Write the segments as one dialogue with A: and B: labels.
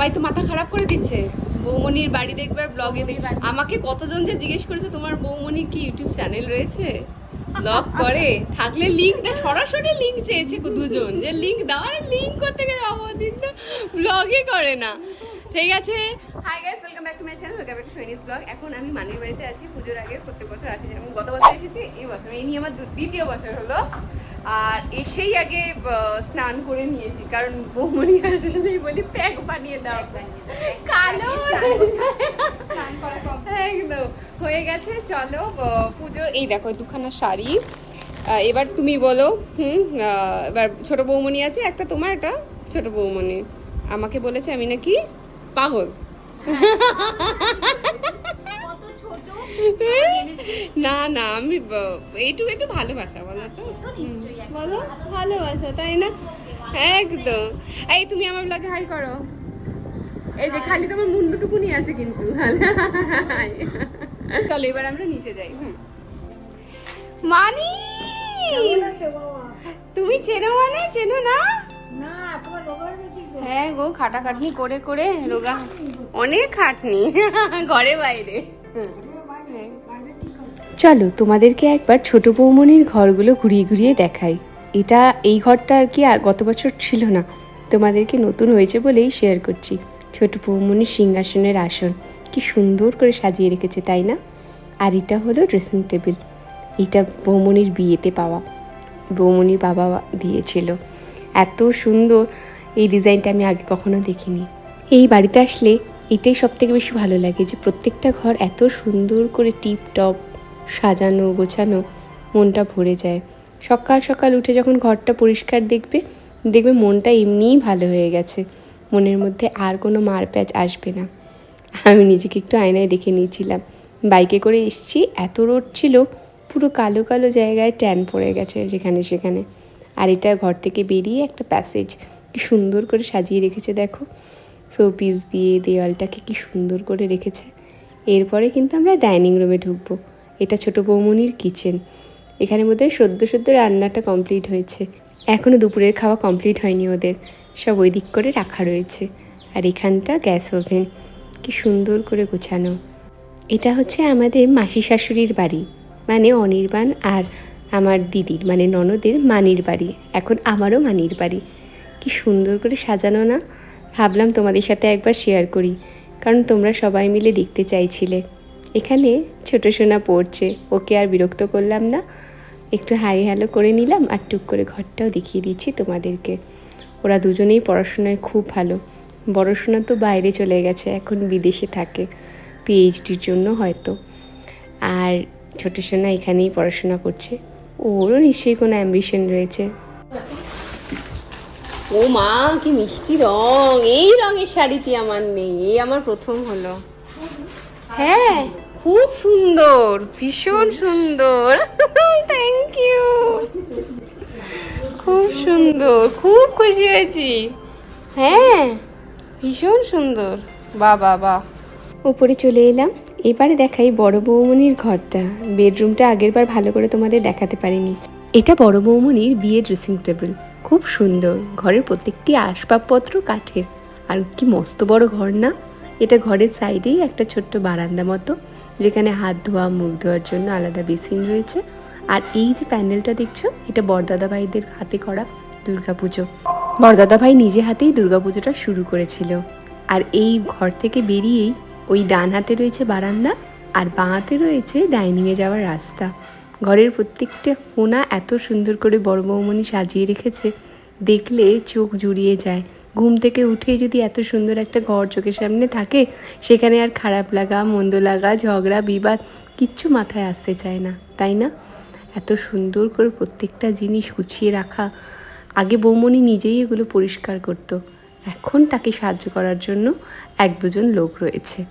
A: সবাই তো মাথা খারাপ করে দিচ্ছে। বৌমনির বাড়ি দেখবার ব্লগে দেখবে। আমাকে কতজন যে জিজ্ঞেস করেছে তোমার বৌমনি কি ইউটিউব চ্যানেল রয়েছে? ব্লগ করে? থাকলে লিঙ্ক না সরাসরি লিঙ্ক চেয়েছে দুজন। যে লিঙ্ক দাও আর লিঙ্ক করতে গেলে আমাদের না ব্লগই করে না। ঠিক আছে? Hi guys back to my channel welcome back to সৈনিস blog এখন আমি মানির বাড়িতে আছি পুজোর আগে প্রত্যেক বছর আসি যেমন গত বছর এসেছি এই বছর এই নিয়ে আমার দ্বিতীয় বছর হলো। আর এসেই আগে স্নান করে নিয়েছি কারণ বৌমনি আসলেই বলি প্যাক বানিয়ে দাও। কালো একদম হয়ে গেছে চলো পুজোর এই দেখো দুখানা শাড়ি। এবার তুমি বলো হুম এবার ছোট বৌমনি আছে একটা তোমার একটা ছোট বৌমনি আমাকে বলেছে আমি নাকি পাগল। না না আমি এইটুকু একটু ভালোবাসা বলো তো।
B: একটা
A: বলো ভালোবাসা তাই না? একদম। এই তুমি আমার ব্লগে হাই করো। এই যে খালি তোমার মুন্ডুটুকুনি আছে কিন্তু। চলো এবার আমরা নিচে যাই হুম। মানি! তুমি চেনো মানে? চেনো না? হ্যাঁ গো খাটাখাটনি করে করে রোগা। অনেক খাটনি। ঘরে বাইরে। চলো, তোমাদেরকে একবার ছোট বৌমনির ঘরগুলো ঘুরিয়ে ঘুরিয়ে দেখাই। এটা, এই ঘরটা আর কি আর গত বছর ছিল না। তোমাদেরকে নতুন হয়েছে বলেই শেয়ার করছি। ছোট বৌমনির সিংহাসনের আসন। কি সুন্দর করে সাজিয়ে রেখেছে, তাই না? আর এটা হলো ড্রেসিং টেবিল এটা বৌমনির বিয়েতে পাওয়া। বৌমনির বাবা দিয়েছিল। এত সুন্দর। এই ডিজাইনটা আমি আগে কখনো দেখিনি। এই বাড়িতে আসলে এটাই সব থেকে বেশি ভালো লাগে যে প্রত্যেকটা ঘর এত সুন্দর করে টিপ টপ সাজানো, গোছানো, মনটা ভরে যায়। সকাল সকাল উঠে যখন ঘরটা পরিষ্কার দেখবে দেখবে মনটা এমনিই ভালো হয়ে গেছে। মনের মধ্যে আর কোনো মারপ্যাচ আসবে না। আমি নিজেকে একটু আয়নায় দেখে নিয়েছিলাম। বাইকে করে এসছি, এত রোড ছিল, পুরো কালো কালো জায়গায় ট্যান পড়ে গেছে যেখানে সেখানে। আর এটা ঘর থেকে বেরিয়ে একটা প্যাসেজ। কি সুন্দর করে সাজিয়ে রেখেছে, দেখো। শোপিস দিয়ে, দেওয়ালটাকে কি সুন্দর করে রেখেছে। এরপরে কিন্তু আমরা ডাইনিং রুমে ঢুকবো। এটা ছোট বৌমনির কিচেন। এখানে বোধহয় সদ্য সদ্য রান্নাটা কমপ্লিট হয়েছে। এখনও দুপুরের খাওয়া কমপ্লিট হয়নি ওদের। সব ওই দিক করে রাখা রয়েছে। আর এখানটা গ্যাস ওভেন। কি সুন্দর করে গোছানো। এটা হচ্ছে আমাদের মাসি শাশুড়ির বাড়ি। মানে অনির্বাণ আর আমার দিদির মানে ননদের মানির বাড়ি। এখন আমারও মানির বাড়ি। কি সুন্দর করে সাজানো না। ভাবলাম তোমাদের সাথে একবার শেয়ার করি, কারণ তোমরা সবাই মিলে দেখতে চাইছিলে। এখানে ছোট সোনা পড়ছে, ওকে আর বিরক্ত করলাম না। একটু হাই হ্যালো করে নিলাম আর টুক করে ঘরটাও দেখিয়ে দিচ্ছি তোমাদেরকে। ওরা দুজনেই পড়াশোনায় খুব ভালো। বড় সোনা তো বাইরে চলে গেছে, এখন বিদেশে থাকে। পিএইচডির জন্য হয়তো। আর ছোট সোনা এখানেই পড়াশোনা করছে। ওরও নিশ্চয়ই কোনো অ্যাম্বিশন রয়েছে। ও মা কি মিষ্টি রং। এই রঙের শাড়িটি আমার নেই, এই আমার প্রথম হলো। হ্যাঁ খুব সুন্দর, ভীষণ সুন্দর। থ্যাংক ইউ খুব সুন্দর, খুব খুশি হয়েছি। হ্যাঁ ভীষণ সুন্দর। বাহ বা বাহ। উপরে চলে এলাম। এবারে দেখাই বড় বৌমনির ঘরটা। বেডরুমটা আগের বার ভালো করে তোমাদের দেখাতে পারিনি। এটা বড় বৌমনির বিয়ে ড্রেসিং টেবিল খুব সুন্দর। ঘরের প্রত্যেকটি আসবাবপত্র কাঠের। আর কি মস্ত বড় ঘর না? এটা ঘরের সাইডেই একটা ছোট্ট বারান্দা মতো, যেখানে হাত ধোয়া, মুখ ধোয়ার জন্য আলাদা বেসিন রয়েছে। আর এই যে প্যান্ডেলটা দেখছ, এটা বরদাদা ভাইদের হাতে করা দুর্গাপুজো। বরদাদা ভাই নিজে হাতেই দুর্গাপুজোটা শুরু করেছিল। আর এই ঘর থেকে বেরিয়েই ওই ডান হাতে রয়েছে বারান্দা, আর বাঁ হাতে রয়েছে ডাইনিংয়ে যাওয়ার রাস্তা। ঘরের প্রত্যেকটা কোণা এত সুন্দর করে বড় বৌমনি সাজিয়ে রেখেছে। দেখলে চোখ জুড়িয়ে যায়। ঘুম থেকে উঠে যদি এত সুন্দর একটা ঘর চোখের সামনে থাকে, সেখানে আর খারাপ লাগা, মন্দ লাগা, ঝগড়া, বিবাদ কিচ্ছু মাথায় আসতে চায় না, তাই না? এত সুন্দর করে প্রত্যেকটা জিনিস গুছিয়ে রাখা। আগে বৌমনি নিজেই এগুলো পরিষ্কার করতো। এখন তাকে সাহায্য করার জন্য এক দুজন লোক রয়েছে।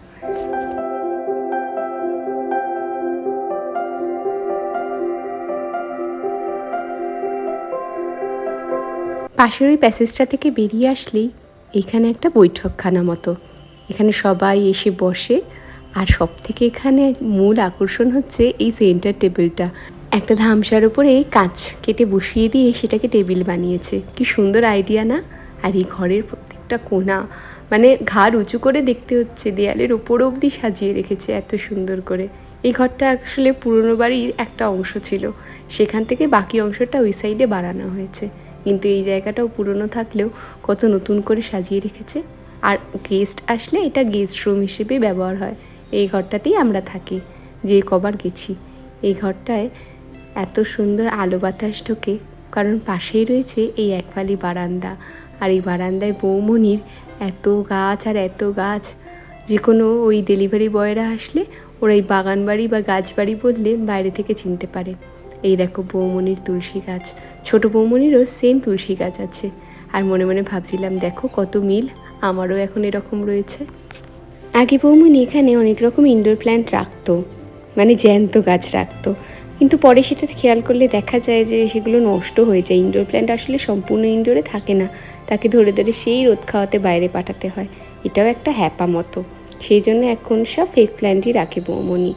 A: পাশের ওই প্যাসেজটা থেকে বেরিয়ে আসলেই এখানে একটা বৈঠকখানা মতো। এখানে সবাই এসে বসে, আর সব থেকে এখানে মূল আকর্ষণ হচ্ছে এই সেন্টার টেবিলটা। একটা ধামসার উপরে কাঁচ কেটে বসিয়ে দিয়ে সেটাকে টেবিল বানিয়েছে। কি সুন্দর আইডিয়া না? আর এই ঘরের প্রত্যেকটা কোণা মানে ঘাড় উঁচু করে দেখতে হচ্ছে, দেয়ালের ওপর অবধি সাজিয়ে রেখেছে এত সুন্দর করে। এই ঘরটা আসলে পুরনো বাড়ির একটা অংশ ছিল। সেখান থেকে বাকি অংশটা ওই সাইডে বাড়ানো হয়েছে। কিন্তু এই জায়গাটাও পুরনো থাকলেও কত নতুন করে সাজিয়ে রেখেছে। আর গেস্ট আসলে এটা গেস্ট রুম হিসেবে ব্যবহার হয়। এই ঘরটাতেই আমরা থাকি, যে কবার গেছি। এই ঘরটায় এত সুন্দর আলো বাতাস ঢোকে, কারণ পাশেই রয়েছে এই একফালি বারান্দা। আর এই বারান্দায় বৌমনির এত গাছ আর এত গাছ। যে কোনো ওই ডেলিভারি বয়রা আসলে ওরা এই বাগান বাড়ি বা গাছ বাড়ি বললে বাইরে থেকে চিনতে পারে। এই দেখো বৌমনির তুলসী গাছ। ছোট বৌমনিরও সেম তুলসী গাছ আছে। আর মনে মনে ভাবছিলাম, দেখো কত মিল, আমারও এখন এরকম রয়েছে। আগে বৌমনি এখানে অনেক রকম ইনডোর প্ল্যান্ট রাখতো মানে জ্যান্ত গাছ রাখতো। কিন্তু পরে সেটা খেয়াল করলে দেখা যায় যে সেগুলো নষ্ট হয়ে যায়। ইনডোর প্ল্যান্ট আসলে সম্পূর্ণ ইনডোরে থাকে না। তাকে ধরে ধরে সেই রোদ খাওয়াতে বাইরে পাঠাতে হয়। এটাও একটা হ্যাপা মতো। সেই জন্য এখন সব ফেক প্ল্যান্টই রাখে বৌমনি।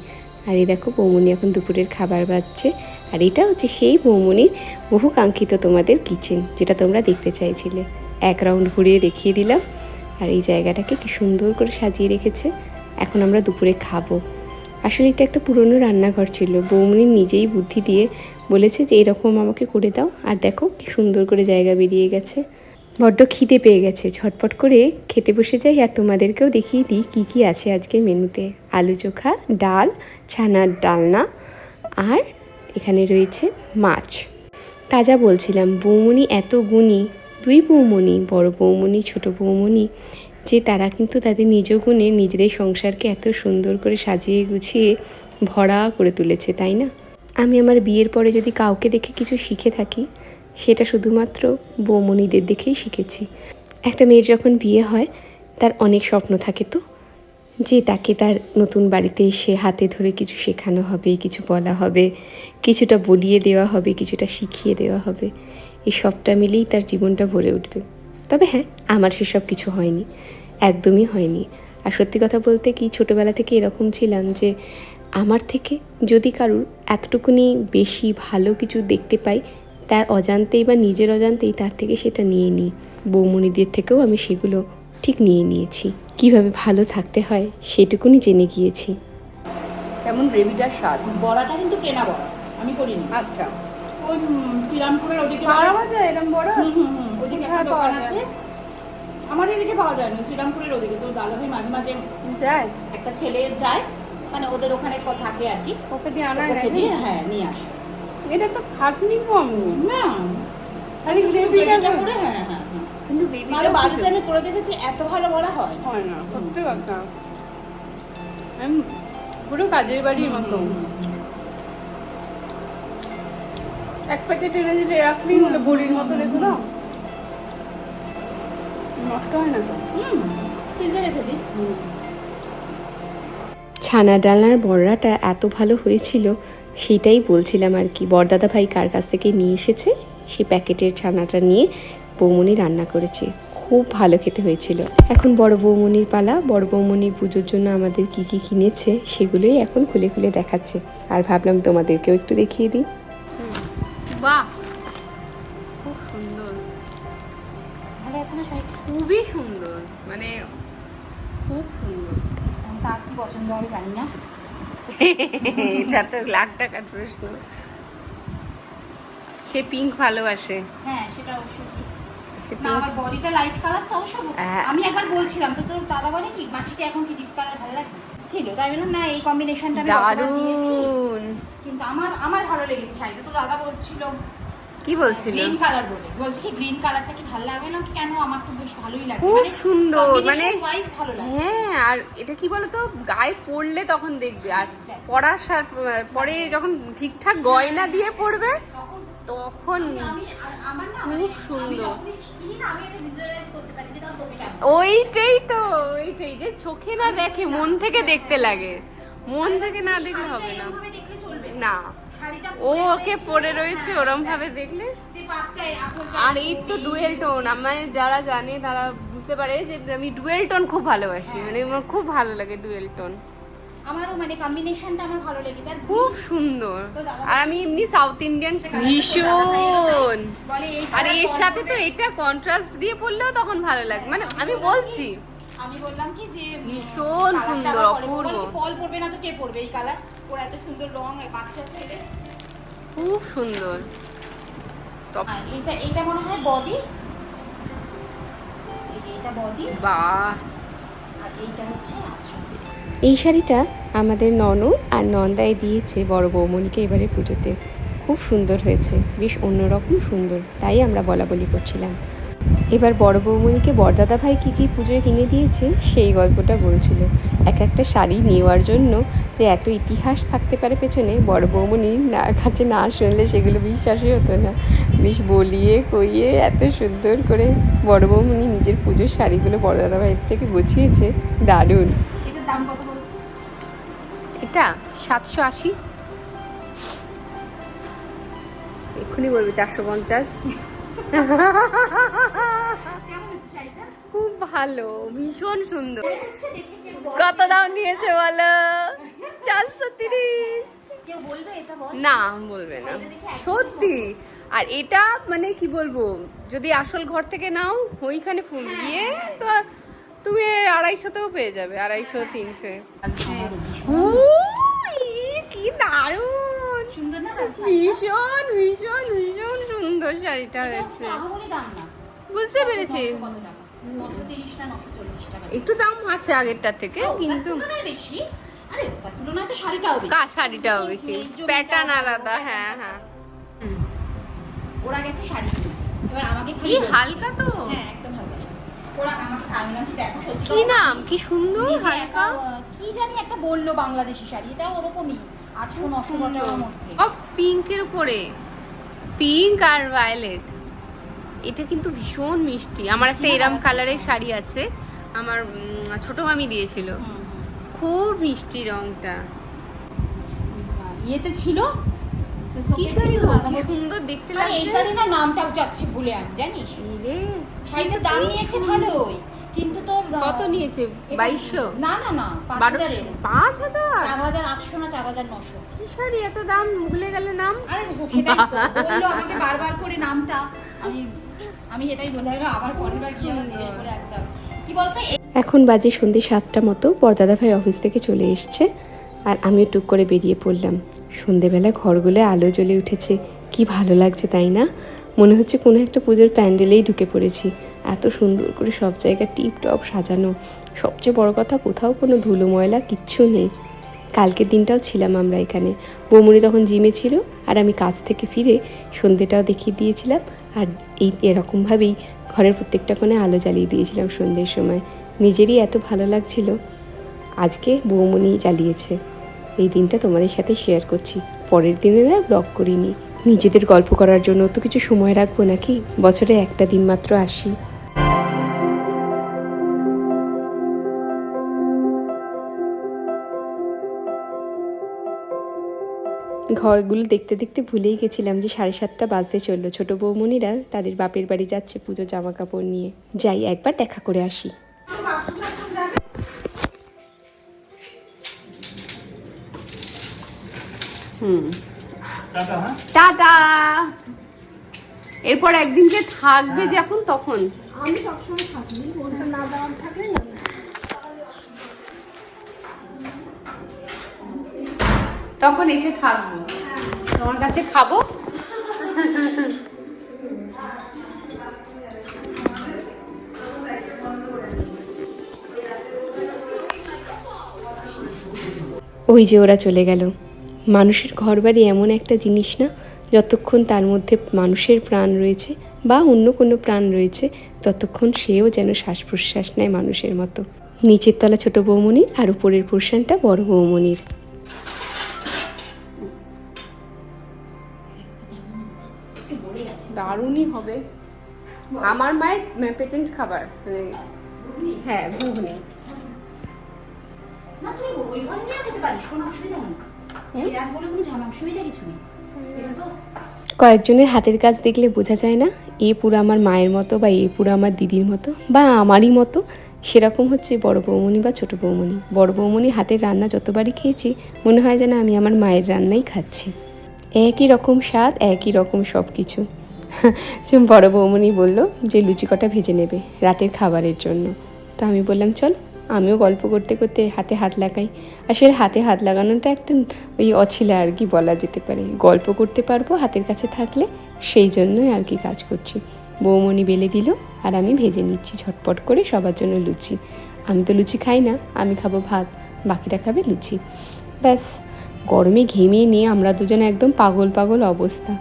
A: আর এই দেখো বৌমনি এখন দুপুরের খাবার বাচ্ছে আর এটা হচ্ছে সেই বৌমনির বহু কাঙ্ক্ষিত তোমাদের কিচেন যেটা তোমরা দেখতে চাইছিলে। এক রাউন্ড ঘুরিয়ে দেখিয়ে দিলাম, আর এই জায়গাটাকে কি সুন্দর করে সাজিয়ে রেখেছে। এখন আমরা দুপুরে খাব। আসলে এটা একটা পুরনো রান্নাঘর ছিল, বৌমনি নিজেই বুদ্ধি দিয়ে বলেছে যে এরকম আমাকে করে দাও, আর দেখো কি সুন্দর করে জায়গা বেরিয়ে গেছে। বড্ড খিদে পেয়ে গেছে, ঝটপট করে খেতে বসে যাই, আর তোমাদেরকেও দেখিয়ে দিই কী কী আছে আজকে মেনুতে। আলু চোখা, ডাল, ছানার ডালনা, আর এখানে রয়েছে মাছ। তাজা বলছিলাম বৌমনি এত গুণী, দুই বৌমনি বড় বৌমনি ছোট বৌমনি যে তারা কিন্তু তাদের নিজ গুণে নিজেদের সংসারকে এত সুন্দর করে সাজিয়ে গুছিয়ে ভরা করে তুলেছে, তাই না? আমি আমার বিয়ের পরে যদি কাউকে দেখে কিছু শিখে থাকি, সেটা শুধুমাত্র বৌমনিদের দেখেই শিখেছি। একটা মেয়ের যখন বিয়ে হয়, তার অনেক স্বপ্ন থাকে তো? যে তাকে তার নতুন বাড়িতে এসে হাতে ধরে কিছু শেখানো হবে, কিছু বলা হবে, কিছুটা বলিয়ে দেওয়া হবে, কিছুটা শিখিয়ে দেওয়া হবে, এই সবটা মিলেই তার জীবনটা ভরে উঠবে। তবে হ্যাঁ আমার সেসব কিছু হয়নি, একদমই হয়নি। আর সত্যি কথা বলতে কি, ছোটোবেলা থেকে এরকম ছিলাম যে আমার থেকে যদি কারুর এতটুকুনি বেশি ভালো কিছু দেখতে পাই, তার অজান্তেই বা নিজের অজান্তেই তার থেকে সেটা নিয়ে নিই। বৌমণিদের থেকেও আমি সেগুলো ঠিক নিয়ে নিয়েছি। কীভাবে ভালো থাকতে হয় সেটুকুনি জেনে গিয়েছি।
C: কেমন গ্রেভিটার স্বাদ?
D: বড়াটা কিন্তু কেনা বড়া। আমি করিনি।
C: আচ্ছা।
D: ওই শ্রীরামপুরের ওদিকে
C: পাওয়া যায় এরকম বড়?
D: হুম, হুম, হুম, ওদিকে একটা দোকান আছে। আমাদের এদিকে পাওয়া যায় না শ্রীরামপুরের ওদিকে। তো দাদাভাই মাঝে মাঝে
C: যায়?
D: একটা ছেলে যায় মানে ওদের ওখানে থাকে আর কি।
C: ওকে দিয়ে আনা
D: হ্যাঁ নিয়ে আসে।
C: এটা তো খাটনি কম
D: না।
C: গ্রেভিটা
D: গ্রেভিটা করে হ্যাঁ হ্যাঁ।
C: কিন্তু
D: নাহলে বাড়িতে আমি করে দেখেছি এত ভালো বড়া হয়।
C: হয় না সত্যি কথা। আমি পুরো কাজের বাড়ির মতো। এক প্যাকেট এনে দিলে রাখলেই হলো বড়ির মতো রেখে দাও। নষ্ট হয় না তো?
D: হুম ফ্রিজে রেখে দিই।
A: ছানা ডালনার বড়াটা এত ভালো হয়েছিল সেটাই বলছিলাম আর কি। বরদাদা ভাই কার কাছ থেকে নিয়ে এসেছে? সেই প্যাকেটের ছানাটা নিয়ে বৌমনি রান্না করেছে। খুব ভালো খেতে হয়েছিল। এখন বড় বৌমনির পালা বড় বৌমনির পুজোর জন্য আমাদের কি কি কিনেছে সেগুলোই এখন খুলে খুলে দেখাচ্ছে। আর ভাবলাম তোমাদেরকেও একটু দেখিয়ে দিই।
E: বাহ! খুব সুন্দর।
B: ভালো আছে না শাড়িটা?
E: খুবই সুন্দর। মানে খুব সুন্দর।
D: তার কি পছন্দ হবে জানি না।
E: এটা তো লাখ টাকার প্রশ্ন। সে পিঙ্ক ভালোবাসে।
D: হ্যাঁ সেটা অবশ্যই।
E: সে
D: না আমার বডিটা লাইট কালার তো অবশ্য
E: হ্যাঁ।
D: আমি একবার বলছিলাম তো তোর দাদা বলে কি মাসিকে এখন কি ডিপ কালার ভালো লাগে? ছিল তাই বললাম না এই কম্বিনেশনটা আমি
E: দারুণ।
D: কিন্তু আমার আমার ভালো লেগেছে শাড়িটা। তো দাদা বলছিল
E: কি বলছিল?
D: গ্রিন কালার বলে। বলছে কি গ্রিন কালারটা কি ভালো লাগবে না কেন? আমার তো বেশ ভালোই লাগে
E: খুব সুন্দর, মানে-
D: ভালো লাগে
E: হ্যাঁ আর এটা কি বলতো গায়ে পড়লে তখন দেখবে আর পরার পরে যখন ঠিকঠাক গয়না দিয়ে পড়বে
D: তখন
E: তখন খুব সুন্দর। ওইটাই তো, ওইটাই যে চোখে না দেখে, মন থেকে দেখতে লাগে। মন থেকে না দেখলে হবে না। না। ও ওকে পড়ে রয়েছে ওরম ভাবে দেখলে? আর এই তো ডুয়েল টোন, আমার যারা জানে তারা বুঝতে পারে যে আমি ডুয়েল টোন খুব ভালোবাসি মানে আমার খুব ভালো লাগে ডুয়েল টোন।
D: আমারও মানে কম্বিনেশনটা আমার ভালো লেগেছে। আর
E: খুব সুন্দর। আর আমি এমনি সাউথ ইন্ডিয়ান ভীষণ। আর এর সাথে তো এটা কন্ট্রাস্ট দিয়ে পড়লেও তখন ভালো লাগে। মানে আমি বলছি।
D: আমি বললাম কি যে
E: ভীষণ সুন্দর, অপূর্ব।
D: পল পড়বে না তো কে পড়বে এই কালার ওর এত সুন্দর রং বাচ্চা ছেলে।
E: খুব সুন্দর। টপ
D: এটা এটা মনে হয় বডি এই যে এটা বডি
E: বাহ।
A: এই শাড়িটা আমাদের ননদ আর নন্দায় দিয়েছে বড় বৌমনিকে এবারে পুজোতে। খুব সুন্দর হয়েছে, বেশ অন্যরকম সুন্দর, তাই আমরা বলা বলি করছিলাম। এবার বড় বৌমণিকে বরদাদা ভাই কী কী পুজোয় কিনে দিয়েছে সেই গল্পটা বলছিল। এক একটা শাড়ি নেওয়ার জন্য যে এত ইতিহাস থাকতে পারে পেছনে বড় বৌমণির না কাছে না শুনলে সেগুলো বিশ্বাসই হতো না। বেশ বলিয়ে কইয়ে এত সুন্দর করে বড় বৌমণি নিজের পুজোর শাড়িগুলো বড়দাদা ভাইয়ের থেকে গুছিয়েছে দারুণ।
E: এটা সাতশো আশি। এক্ষুনি বলবে চারশো পঞ্চাশ। খুব ভালো ভীষণ সুন্দর। কত দাম নিয়েছে বলো? চারশো তিরিশ। না বলবে না। সত্যি। আর এটা মানে কি বলব যদি আসল ঘর থেকে নাও ওইখানে ফুল। গিয়ে তো তুমি আড়াইশোতেও পেয়ে যাবে আড়াইশো তিনশো। কি দারুণ!
D: সুন্দর না?
E: ভীষণ ভীষণ ভীষণ সুন্দর শাড়িটা হয়েছে। বুঝতে পেরেছি। একটু দাম আছে আগেরটার থেকে কিন্তু
D: বেশি। আরে তুলনায় তো শাড়িটাও
E: কা শাড়িটাও বেশি? প্যাটার্ন
D: আলাদা,
E: হ্যাঁ হ্যাঁ।
D: ওরা গেছে শাড়ি এবার আমাকে
E: কি হালকা তো?
D: হ্যাঁ একদম হালকা ওরা আমাকে আমি বললাম কি দেখো সত্যি
E: কি নাম? কি সুন্দর হালকা?
D: কি জানি একটা বলল বাংলাদেশি শাড়ি এটা ওরকমই আটশো নশো টাকার মধ্যে।
E: ও পিঙ্কের উপরে। পিঙ্ক আর ভায়োলেট। এটা কিন্তু ভীষণ মিষ্টি। আমার একটা এরম কালারের শাড়ি আছে আমার ছোট মামি দিয়েছিল। খুব মিষ্টি রংটা।
D: ইয়েতে ছিল?
E: সুন্দর দেখতে
D: আরে
E: লাগছে।
D: এইটারই না নামটাও যাচ্ছে ভুলে আমি জানিস?
E: রে
D: শাড়িটার দাম নিয়েছে ভালোই। কিন্তু তোর
E: কত নিয়েছে? বাইশশো?
D: না না না পাঁচ হাজারের।
E: পাঁচ হাজার?
D: চার হাজার আটশো না চার হাজার নশো।
E: কি শাড়ি এত দাম? ভুলে গেলে নাম?
D: আরে সেটাই তো বলল আমাকে বারবার করে নামটা। আমি আমি না আবার পরের বার গিয়ে জিজ্ঞেস করে আসতে হবে। কি বলতো
A: এখন বাজে সন্ধে সাতটা মতো বরদাদা ভাই অফিস থেকে চলে এসছে আর আমিও টুক করে বেরিয়ে পড়লাম। সন্ধেবেলা ঘরগুলো আলো জ্বলে উঠেছে কি ভালো লাগছে তাই না? মনে হচ্ছে কোনো একটা পুজোর প্যান্ডেলেই ঢুকে পড়েছি। এত সুন্দর করে সব জায়গা টিপ টপ সাজানো। সবচেয়ে বড় কথা, কোথাও কোনো ধুলো ময়লা কিচ্ছু নেই। কালকের দিনটাও ছিলাম আমরা এখানে। বৌমনি তখন জিমে ছিল আর আমি কাজ থেকে ফিরে সন্ধেটাও দেখিয়ে দিয়েছিলাম আর এই এরকমভাবেই ঘরের প্রত্যেকটা কোণে আলো জ্বালিয়ে দিয়েছিলাম সন্ধ্যের সময়। নিজেরই এত ভালো লাগছিল। আজকে বৌমনিই জ্বালিয়েছে। এই দিনটা তোমাদের সাথে শেয়ার করছি। পরের দিনের আর ব্লগ করিনি। নিজেদের গল্প করার জন্য তো কিছু সময় রাখব নাকি? বছরে একটা দিন মাত্র আসি। ঘরগুলো দেখতে দেখতে ভুলেই গেছিলাম যে সাড়ে সাতটা বাজতে চলল। ছোট বৌমনিরা তাদের বাপের বাড়ি যাচ্ছে পুজো জামা কাপড় নিয়ে। যাই একবার দেখা করে আসি।
E: হুম। টাটা এরপর একদিন যে থাকবে যখন তখন। তখন এসে থাকব। তোমার কাছে খাব?
A: ওই যে ওরা চলে গেল। মানুষের ঘর বাড়ি এমন একটা জিনিস না, যতক্ষণ তার মধ্যে মানুষের প্রাণ রয়েছে বা অন্য কোনো প্রাণ রয়েছে, ততক্ষণ সেও যেন শ্বাস প্রশ্বাস নেয় মানুষের মতো। নিচের তলা ছোট বৌমনির আর উপরের পোর্শনটা বড় বৌমনির।
E: দারুণই হবে। আমার মায়ের পেটেন্ট খাবার মানে হ্যাঁ ঘুগনি।
A: কয়েকজনের হাতের কাজ দেখলে বোঝা যায় না এ পুরো আমার মায়ের মতো বা এ পুরো আমার দিদির মতো বা আমারই মতো। সেরকম হচ্ছে বড় বৌমনি বা ছোট বৌমনি। বড় বৌমনি হাতের রান্না যতবারই খেয়েছি মনে হয় যেন আমি আমার মায়ের রান্নাই খাচ্ছি। একই রকম স্বাদ একই রকম সব কিছু বড় বৌমনি বলল যে লুচি কটা ভেজে নেবে রাতের খাবারের জন্য। তো আমি বললাম, চল, আমিও গল্প করতে করতে হাতে হাত লাগাই। আসলে হাতে হাত লাগানোটা একটা ওই অছিলা আর কি বলা যেতে পারে। গল্প করতে পারব হাতের কাছে থাকলে, সেই জন্যই আর কি কাজ করছি। বৌমণি বেলে দিল, আর আমি ভেজে নিচ্ছি ঝটপট করে সবার জন্য লুচি। আমি তো লুচি খাই না, আমি খাব ভাত, বাকিরা খাবে লুচি। ব্যাস, গরমে ঘেমে নিয়ে আমরা দুজনে একদম পাগল পাগল অবস্থা।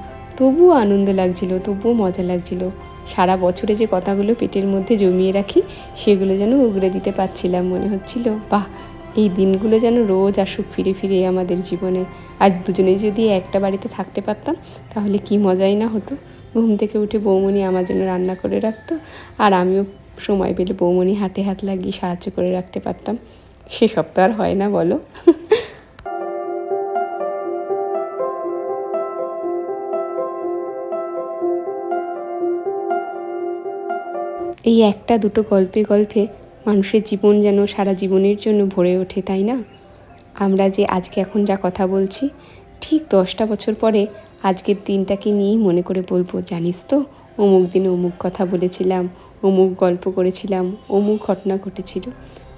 A: তবুও আনন্দ লাগছিল, তবুও মজা লাগছিল। সারা বছরে যে কথাগুলো পেটের মধ্যে জমিয়ে রাখি, সেগুলো যেন উগড়ে দিতে পারছিলাম মনে হচ্ছিল। বাহ, এই দিনগুলো যেন রোজ আসুক ফিরে ফিরে আমাদের জীবনে। আর দুজনে যদি একটা বাড়িতে থাকতে পারতাম, তাহলে কি মজাই না হতো? ঘুম থেকে উঠে বৌমনি আমার জন্য রান্না করে রাখতো, আর আমিও সময় পেলে বৌমনি হাতে হাত লাগিয়ে সাহায্য করে রাখতে পারতাম। সেসব তো আর হয় না বলো। এই একটা দুটো গল্পে গল্পে মানুষের জীবন যেন সারা জীবনের জন্য ভরে ওঠে, তাই না? আমরা যে আজকে এখন যা কথা বলছি, ঠিক দশটা বছর পরে আজকের দিনটাকে নিয়েই মনে করে বলব, জানিস তো? অমুক দিনে অমুক কথা বলেছিলাম, অমুক গল্প করেছিলাম, অমুক ঘটনা ঘটেছিল।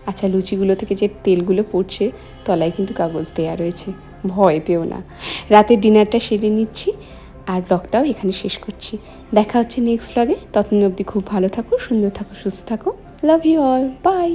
A: আচ্ছা লুচিগুলো থেকে যে তেলগুলো পড়ছে, তলায় কিন্তু কাগজ দেওয়া রয়েছে। ভয় পেও না। রাতের ডিনারটা সেরে নিচ্ছি আর ব্লগটাও এখানে শেষ করছি। দেখা হচ্ছে নেক্সট ব্লগে ততদিন অবধি খুব ভালো থাকো, সুন্দর থাকো, সুস্থ থাকো। Love you all by